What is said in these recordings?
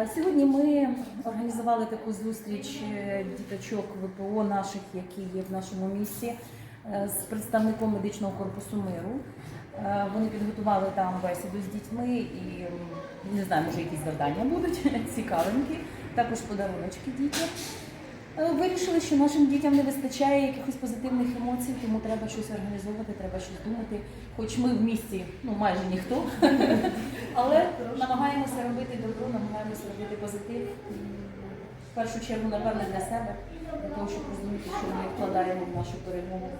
Е, Сьогодні ми організували таку зустріч е, діточок ВПО наших, які є в нашому місті, е, з представником медичного корпусу миру. Вони підготували там бесіду з дітьми і не знаю, може якісь завдання будуть цікавинки, також подаруночки дітям. Е, Вирішили, що нашим дітям не вистачає якихось позитивних емоцій, тому треба щось організовувати, треба щось думати. Хоч ми в місті ну майже ніхто, але намагаємося робити добро, намагаємося робити позитив. В першу чергу, напевне, для себе, для того, щоб розуміти, що ми вкладаємо в нашу перемогу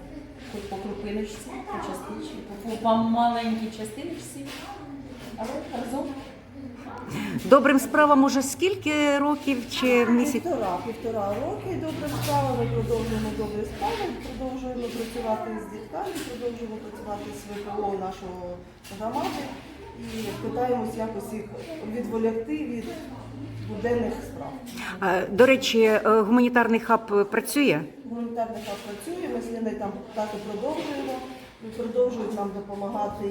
хоч по крупиночці, по частичці, по, маленькій частиночці, але. Добрим справам уже скільки років чи місяць? Півтора, півтора роки добре справа. Ми продовжуємо добрі справи, продовжуємо працювати з дітками, продовжуємо працювати з ВПО нашого громади і питаємось якось їх відволікти від буденних справ. А, До речі, е, гуманітарний хаб працює? Гуманітарний хаб працює, ми з ними там так і продовжуємо. Продовжують нам допомагати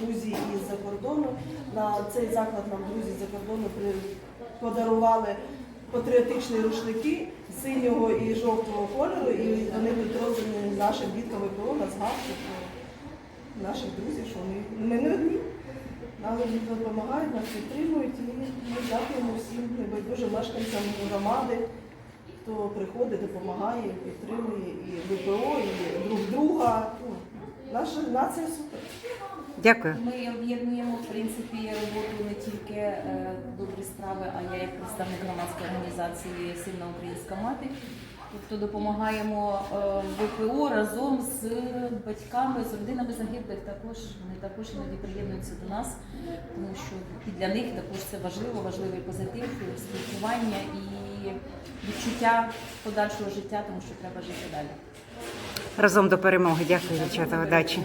друзі із-за кордону. На цей заклад нам друзі з-за кордону подарували патріотичні рушники синього і жовтого кольору, і вони роздані нашим діткам ВПО на згадку наших друзів, що вони ми не одні. Нам допомагають, нас підтримують і ми дякуємо всім небайдужим мешканцям громади, хто приходить, допомагає, підтримує і ВПО, і друг друга. Наша нація супер. Дякую. Ми об'єднуємо в принципі роботу не тільки е, добрі справи, а я як представник громадської організації Сильна українська мати. Тобто допомагаємо е, ВПО разом з батьками, з родинами загиблих. Також вони також іноді приєднуються до нас, тому що і для них також це важливо, важливий позитив, спілкування і відчуття подальшого життя, тому що треба жити далі. Разом до перемоги. Дякую, дівчата. Удачі.